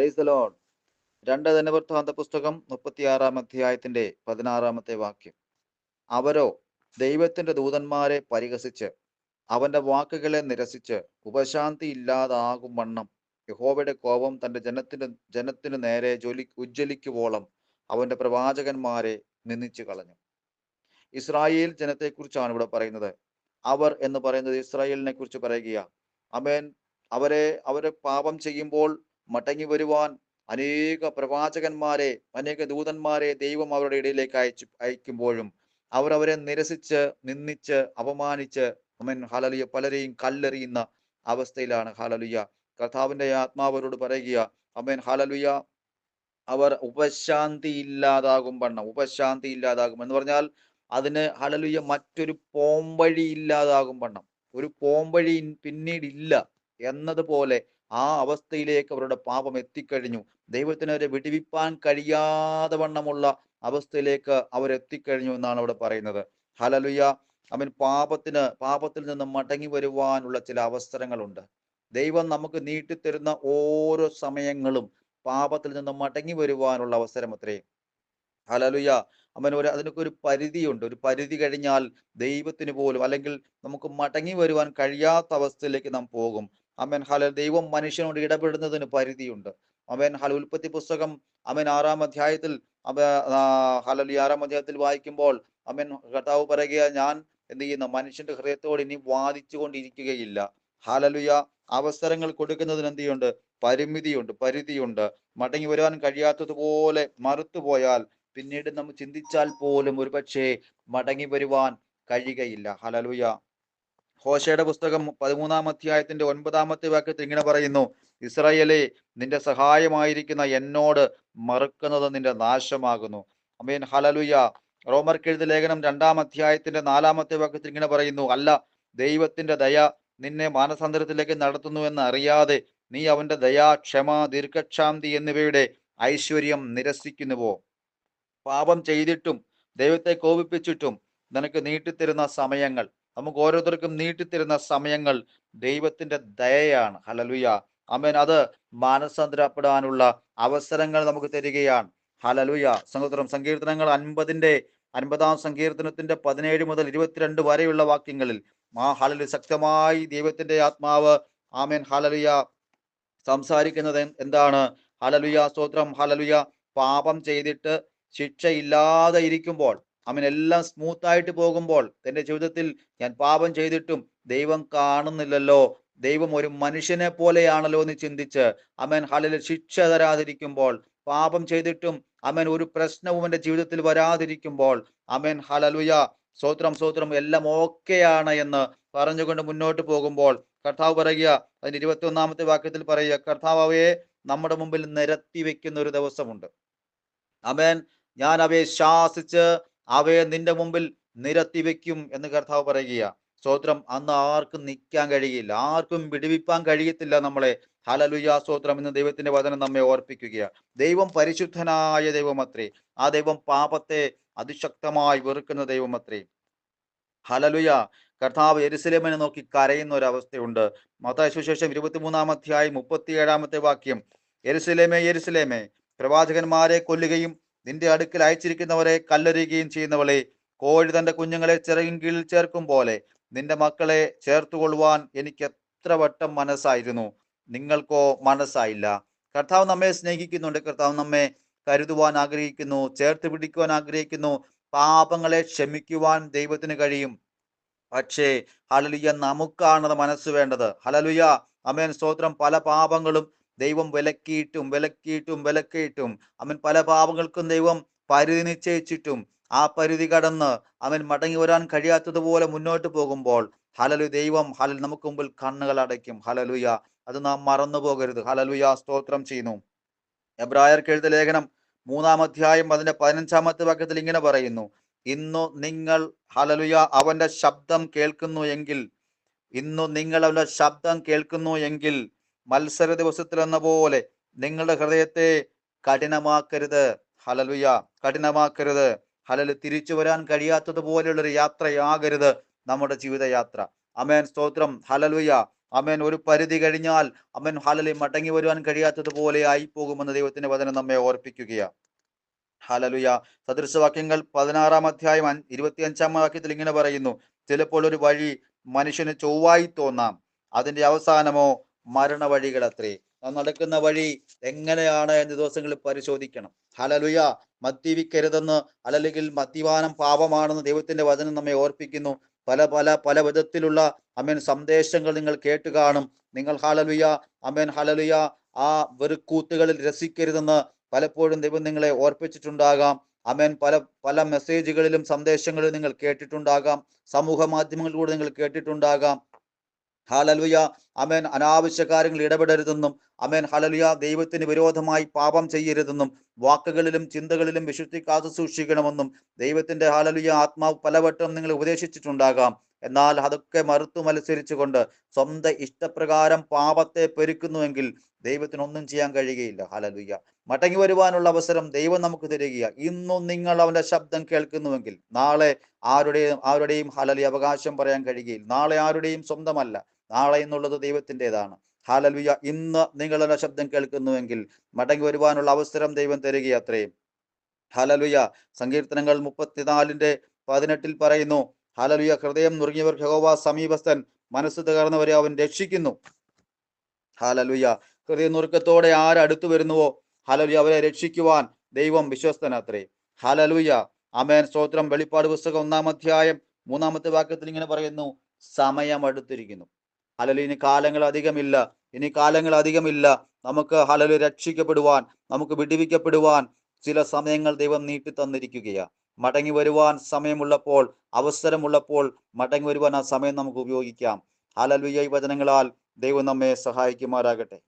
Price load രണ്ട് ധനവൃത്താന്ത പുസ്തകം മുപ്പത്തിയാറാം അധ്യായത്തിന്റെ പതിനാറാമത്തെ വാക്യം. അവരോ ദൈവത്തിന്റെ ദൂതന്മാരെ പരിഹസിച്ച് അവന്റെ വാക്കുകളെ നിരസിച്ച് ഉപശാന്തി ഇല്ലാതാകും വണ്ണം. യഹോവയുടെ കോപം തന്റെ ജനത്തിന് ജനത്തിനു നേരെ ജ്വലി ഉജ്ജ്വലിക്കുവോളം അവന്റെ പ്രവാചകന്മാരെ നിന്ദിച്ചു കളഞ്ഞു ഇസ്രായേൽ ജനത്തെക്കുറിച്ചാണ് ഇവിടെ പറയുന്നത്. അവർ എന്ന് പറയുന്നത് ഇസ്രായേലിനെ കുറിച്ച് പറയുക അമേൻ അവരെ അവരെ പാപം ചെയ്യുമ്പോൾ മടങ്ങി വരുവാൻ അനേക പ്രവാചകന്മാരെ അനേക ദൂതന്മാരെ ദൈവം അവരുടെ ഇടയിലേക്ക് അയച്ചു അയക്കുമ്പോഴും അവർ അവരെ നിരസിച്ച് നിന്ദിച്ച് അപമാനിച്ച് അമൻ ഹലലിയ പലരെയും കല്ലെറിയുന്ന അവസ്ഥയിലാണ്. ഹലലുയ കർത്താവിന്റെ ആത്മാവരോട് പറയുക അമേൻ ഹലലുയ അവർ ഉപശാന്തി ഇല്ലാതാകും വണ്ണം ഉപശാന്തി ഇല്ലാതാകും എന്ന് പറഞ്ഞാൽ അതിന് ഹലലുയ മറ്റൊരു പോംവഴി ഇല്ലാതാകും വണ്ണം. ഒരു പോംവഴി പിന്നീട് ഇല്ല എന്നതുപോലെ ആ അവസ്ഥയിലേക്ക് അവരുടെ പാപം എത്തിക്കഴിഞ്ഞു. ദൈവത്തിന് അവരെ വിടിവിപ്പാൻ കഴിയാതെ വണ്ണമുള്ള അവസ്ഥയിലേക്ക് അവരെത്തിക്കഴിഞ്ഞു എന്നാണ് അവിടെ പറയുന്നത്. ഹലലുയ അവൻ പാപത്തിന് പാപത്തിൽ നിന്ന് മടങ്ങി വരുവാനുള്ള ചില അവസരങ്ങളുണ്ട്. ദൈവം നമുക്ക് നീട്ടിത്തരുന്ന ഓരോ സമയങ്ങളും പാപത്തിൽ നിന്ന് മടങ്ങി വരുവാനുള്ള അവസരം അത്രേ. ഹലലുയ അവൻ ഒരു അതിനൊക്കെ ഒരു പരിധിയുണ്ട്. ഒരു പരിധി കഴിഞ്ഞാൽ ദൈവത്തിന് പോലും അല്ലെങ്കിൽ നമുക്ക് മടങ്ങി വരുവാൻ കഴിയാത്ത അവസ്ഥയിലേക്ക് നാം പോകും. അവൻ ഹല ദൈവം മനുഷ്യനോട് ഇടപെടുന്നതിന് പരിധിയുണ്ട്. അമൻ ഹല ഉൽപ്പത്തി പുസ്തകം അമൻ ആറാം അധ്യായത്തിൽ അവ ഹലലി ആറാം അധ്യായത്തിൽ വായിക്കുമ്പോൾ അമൻ കർത്താവ് പറയുക ഞാൻ എന്ത് ചെയ്യുന്ന മനുഷ്യന്റെ ഹൃദയത്തോട് ഇനി വാദിച്ചു കൊണ്ടിരിക്കുകയില്ല ഹലലുയ അവസരങ്ങൾ കൊടുക്കുന്നതിന് എന്ത് ചെയ്യുന്നുണ്ട്? പരിമിതിയുണ്ട് പരിധിയുണ്ട്. മടങ്ങി വരുവാൻ കഴിയാത്തതുപോലെ മറുത്തുപോയാൽ പിന്നീട് നമ്മൾ ചിന്തിച്ചാൽ പോലും ഒരുപക്ഷെ മടങ്ങി വരുവാൻ കഴിയുകയില്ല. ഹലലുയ ഹോശയുടെ പുസ്തകം പതിമൂന്നാം അധ്യായത്തിന്റെ ഒൻപതാമത്തെ വാക്യത്തിൽ ഇങ്ങനെ പറയുന്നു ഇസ്രായേലെ നിന്റെ സഹായമായിരിക്കുന്ന എന്നോട് മറുക്കുന്നത് നിന്റെ നാശമാകുന്നു. അമീൻ ഹലലുയ റോമർക്കെഴുതി ലേഖനം രണ്ടാം അധ്യായത്തിന്റെ നാലാമത്തെ വാക്യത്തിൽ ഇങ്ങനെ പറയുന്നു അല്ല ദൈവത്തിന്റെ ദയ നിന്നെ മാനസാന്തരത്തിലേക്ക് നടത്തുന്നു എന്ന് അറിയാതെ നീ അവന്റെ ദയാ ക്ഷമ ദീർഘക്ഷാന്തി എന്നിവയുടെ ഐശ്വര്യം നിരസിക്കുന്നുവോ? പാപം ചെയ്തിട്ടും ദൈവത്തെ കോപിപ്പിച്ചിട്ടും നിനക്ക് നീട്ടിത്തരുന്ന സമയങ്ങൾ നമുക്ക് ഓരോരുത്തർക്കും നീട്ടിത്തരുന്ന സമയങ്ങൾ ദൈവത്തിന്റെ ദയയാണ്. ഹലലുയ അമേൻ അത് മാനസാന്തരപ്പെടാനുള്ള അവസരങ്ങൾ നമുക്ക് തരികയാണ്. ഹലലുയ സഹോദരം സങ്കീർത്തനങ്ങൾ അൻപതിന്റെ അൻപതാം സങ്കീർത്തനത്തിന്റെ പതിനേഴ് മുതൽ ഇരുപത്തിരണ്ട് വരെയുള്ള വാക്യങ്ങളിൽ ആ ഹലലു ശക്തമായി ദൈവത്തിന്റെ ആത്മാവ് ആമേൻ. ഹലലുയ സംസാരിക്കുന്നത് എന്താണ്? ഹലലുയ സ്തോത്രം. ഹലലുയ പാപം ചെയ്തിട്ട് ശിക്ഷയില്ലാതെ ഇരിക്കുമ്പോൾ അവൻ എല്ലാം സ്മൂത്ത് ആയിട്ട് പോകുമ്പോൾ എന്റെ ജീവിതത്തിൽ ഞാൻ പാപം ചെയ്തിട്ടും ദൈവം കാണുന്നില്ലല്ലോ. ദൈവം ഒരു മനുഷ്യനെ പോലെയാണല്ലോ എന്ന് ചിന്തിച്ച് അവൻ ഹലല് ശിക്ഷ തരാതിരിക്കുമ്പോൾ പാപം ചെയ്തിട്ടും അവൻ ഒരു പ്രശ്നവും എന്റെ ജീവിതത്തിൽ വരാതിരിക്കുമ്പോൾ അവൻ ഹലലുയ സ്വത്രം സ്വത്രം എല്ലാം ഓക്കെയാണ് എന്ന് പറഞ്ഞുകൊണ്ട് മുന്നോട്ട് പോകുമ്പോൾ കർത്താവ് പറയുക അതിന് ഇരുപത്തി ഒന്നാമത്തെ വാക്യത്തിൽ പറയുക കർത്താവ് അവയെ നമ്മുടെ മുമ്പിൽ നിരത്തി വെക്കുന്ന ഒരു ദിവസമുണ്ട്. അമേൻ ഞാൻ അവയെ ശാസിച്ച് അവയെ നിന്റെ മുമ്പിൽ നിരത്തി വെക്കും എന്ന് കർത്താവ് പറയുക സ്തോത്രം അന്ന് ആർക്കും നിൽക്കാൻ കഴിയില്ല. ആർക്കും വിടുവിപ്പാൻ കഴിയത്തില്ല നമ്മളെ. ഹലലുയ സ്തോത്രം. എന്ന് ദൈവത്തിന്റെ വചനം നമ്മെ ഓർപ്പിക്കുക ദൈവം പരിശുദ്ധനായ ദൈവമത്രേ. ആ ദൈവം പാപത്തെ അതിശക്തമായി വെറുക്കുന്ന ദൈവമത്രേ. ഹലലുയ കർത്താവ് എരുസലേമിനെ നോക്കി കരയുന്ന ഒരു അവസ്ഥയുണ്ട് മത്തായ സുശേഷം ഇരുപത്തിമൂന്നാം അധ്യായം മുപ്പത്തിയേഴാമത്തെ വാക്യം. എരുസലേമേ എരുസലേമേ പ്രവാചകന്മാരെ കൊല്ലുകയും നിന്റെ അടുക്കൽ അയച്ചിരിക്കുന്നവരെ കല്ലെറിയുകയും ചെയ്യുന്നവളെ കോഴി തന്റെ കുഞ്ഞുങ്ങളെ ചിറകിൻ കീഴിൽ ചേർക്കും പോലെ നിന്റെ മക്കളെ ചേർത്തുകൊള്ളുവാൻ എനിക്ക് എത്ര വട്ടം മനസ്സായിരുന്നു. നിങ്ങൾക്കോ മനസ്സായില്ല. കർത്താവ് നമ്മെ സ്നേഹിക്കുന്നുണ്ട്. കർത്താവ് നമ്മെ കരുതുവാൻ ആഗ്രഹിക്കുന്നു ചേർത്ത് പിടിക്കുവാൻ ആഗ്രഹിക്കുന്നു. പാപങ്ങളെ ക്ഷമിക്കുവാൻ ദൈവത്തിന് കഴിയും. പക്ഷേ ഹലലുയ നമുക്കാണത് മനസ്സ് വേണ്ടത്. ഹലലുയ അമേൻ സ്തോത്രം. പല പാപങ്ങളും ദൈവം വിലക്കിയിട്ടും വിലക്കിയിട്ടും വിലക്കിയിട്ടും. അവൻ പല പാപങ്ങൾക്കും ദൈവം പരിധി നിശ്ചയിച്ചിട്ടും. ആ പരിധി കടന്ന് അവൻ മടങ്ങി വരാൻ കഴിയാത്തതുപോലെ മുന്നോട്ട് പോകുമ്പോൾ ഹലലു ദൈവം ഹലൽ നമുക്ക് മുമ്പിൽ കണ്ണുകൾ അടയ്ക്കും. ഹലലുയ അത് നാം മറന്നു പോകരുത്. ഹലലുയ സ്തോത്രം ചെയ്യുന്നു. എബ്രായർക്ക് എഴുത ലേഖനം മൂന്നാം അധ്യായം അതിന്റെ പതിനഞ്ചാമത്തെ വാക്യത്തിൽ ഇങ്ങനെ പറയുന്നു. ഇന്നു നിങ്ങൾ ഹലലുയ അവന്റെ ശബ്ദം കേൾക്കുന്നു എങ്കിൽ ഇന്നു നിങ്ങൾ അവന്റെ ശബ്ദം കേൾക്കുന്നു എങ്കിൽ മത്സര ദിവസത്തിൽ എന്ന പോലെ നിങ്ങളുടെ ഹൃദയത്തെ കഠിനമാക്കരുത്. ഹലലുയ കഠിനമാക്കരുത്. ഹലല് തിരിച്ചു വരാൻ കഴിയാത്തതുപോലെയുള്ള ഒരു യാത്രയാകരുത് നമ്മുടെ ജീവിതയാത്ര. അമേൻ സ്തോത്രം. ഹലലുയ അമേൻ ഒരു പരിധി കഴിഞ്ഞാൽ അമേൻ ഹലലി മടങ്ങി വരുവാൻ കഴിയാത്തതുപോലെ ആയി പോകുമെന്ന് ദൈവത്തിന്റെ വചനം നമ്മെ ഓർപ്പിക്കുകയാണ് ഹലലുയ സദൃശവാക്യങ്ങൾ പതിനാറാം അധ്യായം ഇരുപത്തി ഇരുപത്തിയഞ്ചാം വാക്യത്തിൽ ഇങ്ങനെ പറയുന്നു. ചിലപ്പോൾ ഒരു വഴി മനുഷ്യന് ചൊവ്വായി തോന്നാം. അതിന്റെ അവസാനമോ മരണ വഴികൾ അത്രേ നാം നടക്കുന്ന വഴി എങ്ങനെയാണ് എന്ന് ദിവസങ്ങളിൽ പരിശോധിക്കണം. ഹലലുയ മദ്യപിക്കരുതെന്ന് അല്ലെങ്കിൽ മദ്യപാനം പാപമാണെന്ന് ദൈവത്തിന്റെ വചനം നമ്മെ ഓർപ്പിക്കുന്നു. പല പല പല വിധത്തിലുള്ള അമേൻ സന്ദേശങ്ങൾ നിങ്ങൾ കേട്ട് കാണും. നിങ്ങൾ ഹലലുയ അമേൻ ഹലലുയ ആ വെറുക്കൂത്തുകളിൽ രസിക്കരുതെന്ന് പലപ്പോഴും ദൈവം നിങ്ങളെ ഓർപ്പിച്ചിട്ടുണ്ടാകാം. അമേൻ പല പല മെസ്സേജുകളിലും സന്ദേശങ്ങളിലും നിങ്ങൾ കേട്ടിട്ടുണ്ടാകാം. സമൂഹ മാധ്യമങ്ങളിലൂടെ നിങ്ങൾ കേട്ടിട്ടുണ്ടാകാം. ഹാലലുയ. അമേൻ. അനാവശ്യ കാര്യങ്ങൾ ഇടപെടരുതെന്നും അമേൻ. ഹലലുയ. ദൈവത്തിന് വിരോധമായി പാപം ചെയ്യരുതെന്നും വാക്കുകളിലും ചിന്തകളിലും വിശുദ്ധി കാത്തു സൂക്ഷിക്കണമെന്നും ദൈവത്തിന്റെ ഹാലലുയ ആത്മാവ് പലവട്ടം നിങ്ങൾ ഉപദേശിച്ചിട്ടുണ്ടാകാം. എന്നാൽ അതൊക്കെ മറുത്തു മത്സരിച്ചുകൊണ്ട് സ്വന്തം ഇഷ്ടപ്രകാരം പാപത്തെ പെരുക്കുന്നുവെങ്കിൽ ദൈവത്തിന് ഒന്നും ചെയ്യാൻ കഴിയുകയില്ല. ഹലലുയ്യ മടങ്ങി വരുവാനുള്ള അവസരം ദൈവം നമുക്ക് തരിക ഇന്നും നിങ്ങൾ അവന്റെ ശബ്ദം കേൾക്കുന്നുവെങ്കിൽ നാളെ ആരുടെയും ആരുടെയും ഹലലി അവകാശം പറയാൻ കഴിയുകയില്ല. നാളെ ആരുടെയും സ്വന്തമല്ല. നാളെ എന്നുള്ളത് ദൈവത്തിന്റെതാണ്. ഹാലലുയ ഇന്ന് നിങ്ങളുടെ ശബ്ദം കേൾക്കുന്നുവെങ്കിൽ മടങ്ങി വരുവാനുള്ള അവസരം ദൈവം തരിക അത്രയും. ഹലലുയ സങ്കീർത്തനങ്ങൾ മുപ്പത്തിനാലിന്റെ പതിനെട്ടിൽ പറയുന്നു ഹലലുയ. ഹൃദയം നുറുങ്ങിയവർ യഹോവ സമീപസ്ഥൻ. മനസ്സ് തകർന്നവരെ അവൻ രക്ഷിക്കുന്നു. ഹാലലുയ. ഹൃദയ നുറുക്കത്തോടെ ആരടുത്തു വരുന്നുവോ? ഹാലലുയ അവരെ രക്ഷിക്കുവാൻ ദൈവം വിശ്വസ്തനത്രേ. ഹാലലുയ. അമേൻ സ്തോത്രം. വെളിപ്പാട് പുസ്തകം ഒന്നാം അധ്യായം മൂന്നാമത്തെ വാക്യത്തിൽ ഇങ്ങനെ പറയുന്നു. സമയം അടുത്തിരിക്കുന്നു. ഹലലു ഇനി കാലങ്ങൾ അധികമില്ല. ഇനി കാലങ്ങൾ അധികമില്ല. നമുക്ക് ഹലലു രക്ഷിക്കപ്പെടുവാൻ നമുക്ക് വിടിവിക്കപ്പെടുവാൻ ചില സമയങ്ങൾ ദൈവം നീട്ടി തന്നിരിക്കുകയാ മടങ്ങി വരുവാൻ സമയമുള്ളപ്പോൾ അവസരമുള്ളപ്പോൾ മടങ്ങി വരുവാൻ ആ സമയം നമുക്ക് ഉപയോഗിക്കാം. ഹലലുയ ഈ വചനങ്ങളാൽ ദൈവം നമ്മെ സഹായിക്കുമാറാകട്ടെ.